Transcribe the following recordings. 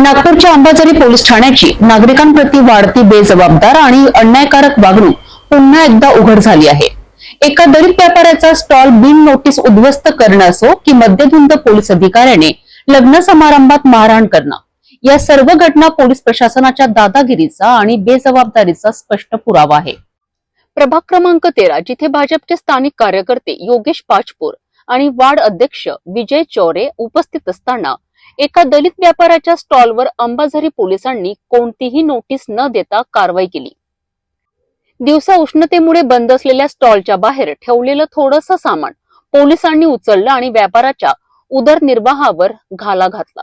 नागपूरच्या अंबाझरी पोलीस ठाण्याची नागरिकांप्रती वाढती बेजबाबदार आणि अन्यायकारक वागणूक पुन्हा एकदा उघड झाली आहे. एका दलित व्यापाऱ्याचा स्टॉल बिन नोटीस उद्ध्वस्त करणं असो की मध्यधुंद पोलीस अधिकाऱ्याने लग्न समारंभात मारहाण करणं. या सर्व घटना पोलीस प्रशासनाच्या दादागिरीचा आणि बेजबाबदारीचा स्पष्ट पुरावा आहे. प्रभाग क्रमांक तेरा जिथे भाजपचे स्थानिक कार्यकर्ते योगेश पाचपूर आणि वार्ड अध्यक्ष विजय चौरे उपस्थित असताना एका दलित व्यापाऱ्याच्या स्टॉलवर अंबाझरी पोलिसांनी कोणतीही नोटीस न देता कारवाई केली. दिवसा उष्णतेमुळे बंद असलेल्या स्टॉलच्या बाहेर ठेवलेलं थोडंसं सामान पोलिसांनी उचललं आणि व्यापाराच्या उदरनिर्वाहावर घाला घातला.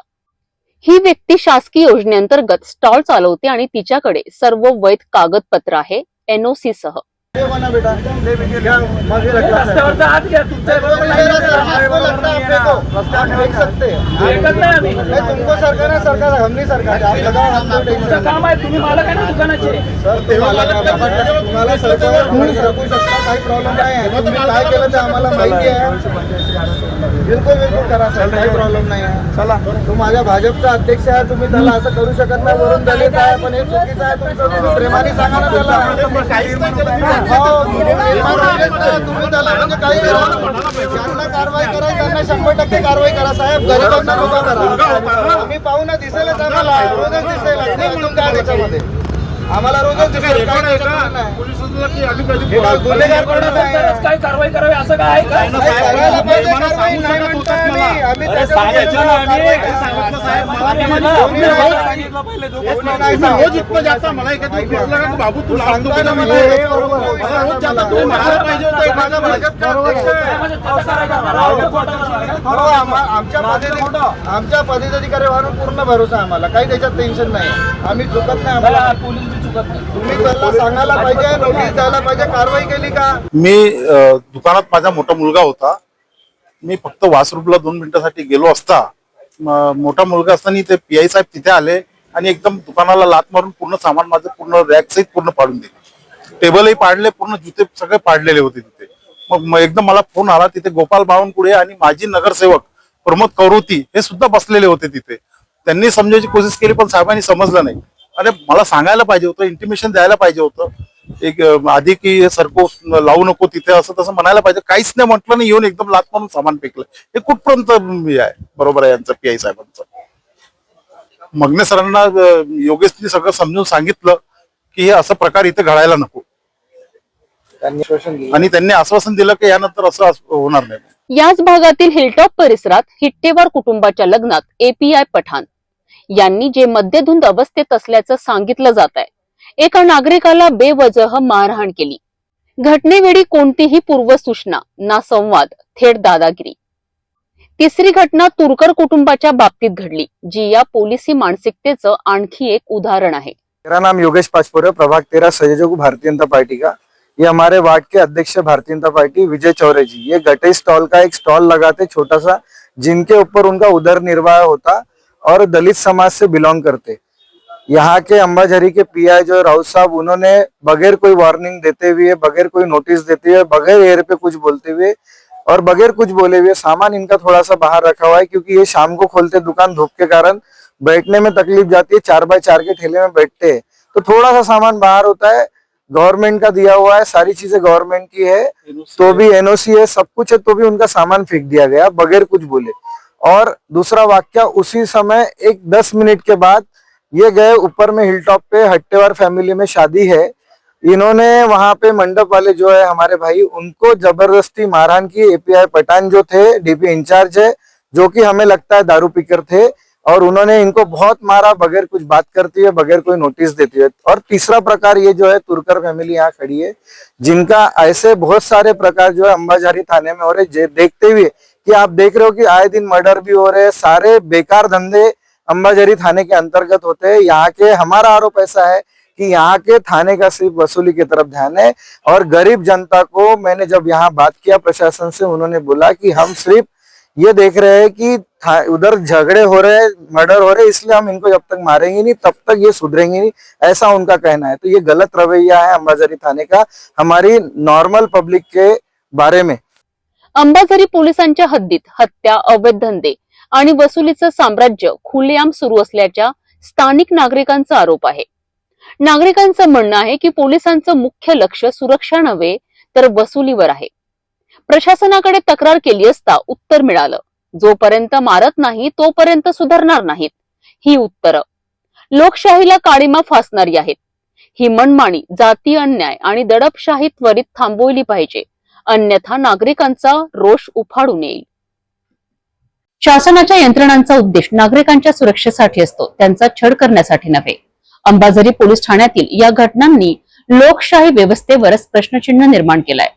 ही व्यक्ती शासकीय योजनेअंतर्गत स्टॉल चालवते आणि तिच्याकडे सर्व वैध कागदपत्र आहे एनओसी सह. बेटा मागे है है हैं तुमको सरकार है सरकार है, हम नहीं सरकार है। आप लगाओ हमको तुमचं टेंशन काम आहे तुम्ही मालक आहे ना दुकानाचे? सर तुम्हाला तुम्हाला सरकार तुम्ही शकता. काही प्रॉब्लेम नाही आहे. तुम्ही काय केलं ते आम्हाला माहिती आहे. बिलकुल बिलकुल करा सर. काही प्रॉब्लेम नाही आहे. चला. तू माझ्या भाजपचा अध्यक्ष आहे. तुम्ही त्याला असं करू शकत नाही. वरून दलित आहे पण हे चुकीचं आहे. तुमचं तुम्ही प्रेमाने सांगा ना त्याला. हो, म्हणजे काही ज्यांना कारवाई करा त्यांना शंभर टक्के कारवाई करा साहेब गरिबांना उभा करा आम्ही पाहू ना दिसेलच आम्हाला. रोजच दिसेल. अजून काय त्याच्यामध्ये? आम्हाला रोजच काय. हे कारवाई करावी? असं काय. रोज इथं जाता मला एखादी बाबू तू लागतो सांगताय ना मला बरोबर आहे. मला रोज जाता तू म्हणायला पाहिजे होतं माझा भाजपचा अध्यक्ष आहे. तक्रार आहे. का मला? आम्हा- आमच्या पदाधिकारी आमच्या पदाधिकाऱ्यावर पूर्ण भरोसा आहे आम्हाला काही त्याच्यात टेन्शन नाही आम्ही चुकत नाही आम्हाला. पोलीस बी चुकत नाही. तुम्ही त्याला सांगायला पाहिजे नोटीस द्यायला पाहिजे कारवाई केली का? मी दुकानात माझा मोठा मुलगा होता. मी फक्त वासरूपला दोन मिनिटासाठी गेलो असता. मोठा मुलगा असताना ते पी आय साहेब तिथे आले आणि एकदम दुकानाला लात मारून पूर्ण सामान माझं पूर्ण रॅक सहित पूर्ण पाडून दिले. टेबलही पाडले पूर्ण जुते सगळे पाडलेले होते तिथे. मग एकदम मला फोन आला तिथे गोपाल बावनकुळे आणि माजी नगरसेवक प्रमोद कौरोती हे सुद्धा बसलेले होते तिथे. त्यांनी समजायची कोशिश केली पण साहेबांनी समजलं नाही. अरे मला सांगायला पाहिजे होतं इंटिमेशन द्यायला पाहिजे होतं. एक आधी की सरको लावू नको तिथे असं तसं म्हणायला पाहिजे. काहीच नाही म्हटलं नाही येऊन एकदम लात मारून सामान फेकलं हे कुठपर्यंत हे आहे? बरोबर आहे यांचं पी आय साहेबांचं. मगने सरांना योगेशनी सगळं समजून सांगितलं की हे असं प्रकार इथे घडायला नको. आणि त्यांनी आश्वासन दिलं की यानंतर असं अस- होणार नाही. याच भागातील हिलटॉप परिसरात हिट्टेवार कुटुंबाच्या लग्नात एपीआय पठाण. यांनी जे मद्यधुंद अवस्थेत असल्याचं सांगितलं जात आहे एका नागरिकाला बेवजह मारहाण केली. घटनेवेळी कोणतीही पूर्वसूचना ना संवाद थेट दादागिरी. तिसरी घटना तुरकर कुटुंबाच्या बाबतीत घडली जी या पोलिसी मानसिकतेचं आणखी एक उदाहरण आहे. मेरा नाम योगेश पाचपुर प्रभाग तेरा संयोजक भारतीय जनता पार्टी का. ये हमारे वार्ड के अध्यक्ष भारतीय जनता पार्टी विजय चौरे जी। ये गटे स्टॉल का एक स्टॉल लगाते छोटा सा जिनके ऊपर उनका उदर निर्वाह होता और दलित समाज से बिलोंग करते। यहाँ के अंबाझरी के पीआई जो राउत साहब उन्होंने बगैर कोई वार्निंग देते हुए बगैर कोई नोटिस देते हुए बगैर एयर पे कुछ बोलते हुए और बगैर कुछ बोले हुए सामान इनका थोड़ा सा बाहर रखा हुआ है क्योंकि ये शाम को खोलते दुकान धूप के कारण बैठने में तकलीफ़ जाती है चार बाय चार के ठेले में बैठते हैं। तो थोड़ा सा सामान बाहर होता है गवर्नमेंट का दिया हुआ है सारी चीज़ें गवर्नमेंट की है तो भी एनओसी है सब कुछ है तो भी उनका सामान फेंक दिया गया बगैर कुछ बोले। और दूसरा वाक्य, उसी समय एक दस मिनट के बाद ये गए ऊपर में हिल टॉप पे, हट्टेवार फैमिली में शादी है। इन्होंने वहाँ पे मंडप वाले जो है, हमारे भाई, उनको ज़बरदस्ती मारहान की। एपीआई पठान जो थे डीपी इंचार्ज है, जो कि हमें लगता है दारू पीकर थे, और उन्होंने इनको बहुत मारा, बगैर कुछ बात करती हुए बगैर कोई नोटिस देती हुए और तीसरा प्रकार ये जो है, तुरकर फैमिली यहाँ खड़ी है, जिनका ऐसे बहुत सारे प्रकार जो है अंबाझारी थाने में हो रहे देखते हुए कि आप देख रहे हो कि आए दिन मर्डर भी हो रहे हैं, सारे बेकार धंधे अंबाझारी थाने के अंतर्गत होते हैं। यहाँ के हमारा आरोप ऐसा है कि यहाँ के थाने का सिर्फ़ वसूली की तरफ़ ध्यान है और गरीब जनता को मैंने जब यहाँ बात किया प्रशासन से, उन्होंने बोला कि हम सिर्फ़ ये देख रहे हैं कि उधर झगड़े हो रहे हैं, मर्डर हो रहे हैं, इसलिए हम इनको जब तक मारेंगे नहीं, तब तक ये सुधरेंगे नहीं, ऐसा उनका कहना है। तो ये गलत रवैया है अम्बाजरी थाने का, हमारी नॉर्मल पब्लिक के बारे में। अंबाझरी पोलिसांच्या हद्दीत हत्या अवैध धंदे आणि वसुलीचं साम्राज्य खुलेआम सुरू असल्याच्या स्थानिक नागरिकांचा आरोप आहे. नागरिकांचं म्हणणं आहे की पोलिसांचं मुख्य लक्ष सुरक्षा नव्हे तर वसुलीवर आहे. प्रशासनाकडे तक्रार केली असता उत्तर मिळालं. जोपर्यंत मारत नाही तोपर्यंत सुधारणार नाहीत. ही उत्तरं. लोकशाहीला काळीमा फासणारी आहेत. ही मनमानी जाती अन्याय आणि दडपशाही त्वरित थांबवली पाहिजे. अन्यथा नागरिकांचा रोष उफाडून येईल शासनाच्या यंत्रणांचा उद्देश नागरिकांच्या सुरक्षेसाठी असतो त्यांचा छळ करण्यासाठी नव्हे. अंबाझरी पोलीस ठाण्यातील या घटनांनी लोकशाही व्यवस्थेवरच प्रश्नचिन्ह निर्माण केलाय.